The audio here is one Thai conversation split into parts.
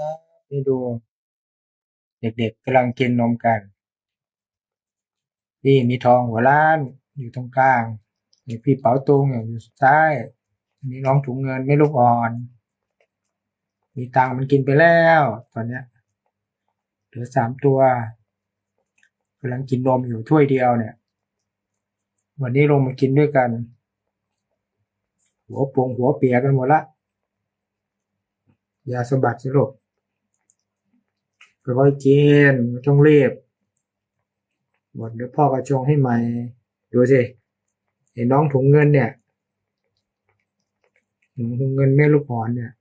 ครับนี่ดู เด็กๆกำลังกินนมกัน นี่มีทองหัวล้านอยู่ตรงกลางนี่พี่เป๋าตุงอยู่ซ้ายอันนี้น้องถุงเงินไม่ลูกอ่อน มีตังมันกินไปแล้ว ตอนเนี้ยเหลือสามตัวกำลังกินนมอยู่ถ้วยเดียวเนี่ย วันนี้ลงมากินด้วยกัน หัวปงหัวเปียกันหมดละยาสะบัดสิลูก ค่อยๆกินต้องรีบหมดเดี๋ยวพ่อกระชงให้ใหม่ ดูสิไอ้น้องถุงเงินเนี่ยถุงเงินแม่ลูกอ่อนเนี่ย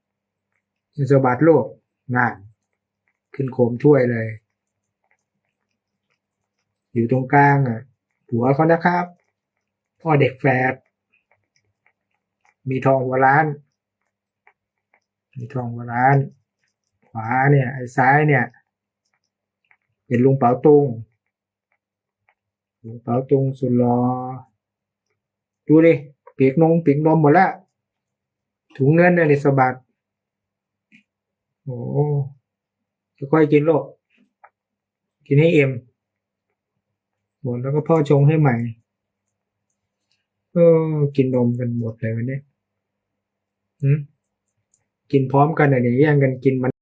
ยังสบัดลูกงาน ขึ้นโคมถ้วยเลย อยู่ตรงกลางอะหัวเขานะครับ พ่อเด็กแฝดมีทองหัวล้าน มีทองหัวล้าน ขวาเนี่ย ไอ้ซ้ายเนี่ย เป็นลุงเปาตุงลุงเปาตุงสุดหรอดูดิเปียกนงเปียกนมหมดละถุงเงินเนี่ยในสะบัดโอ้ค่อยๆกินโลกกินให้เอ็มหมดแล้วก็พ่อชงให้ใหม่เออกินนมกันหมดเลยวันนี้กินพร้อมกันอะเนี่ยแย่งกันกินมัน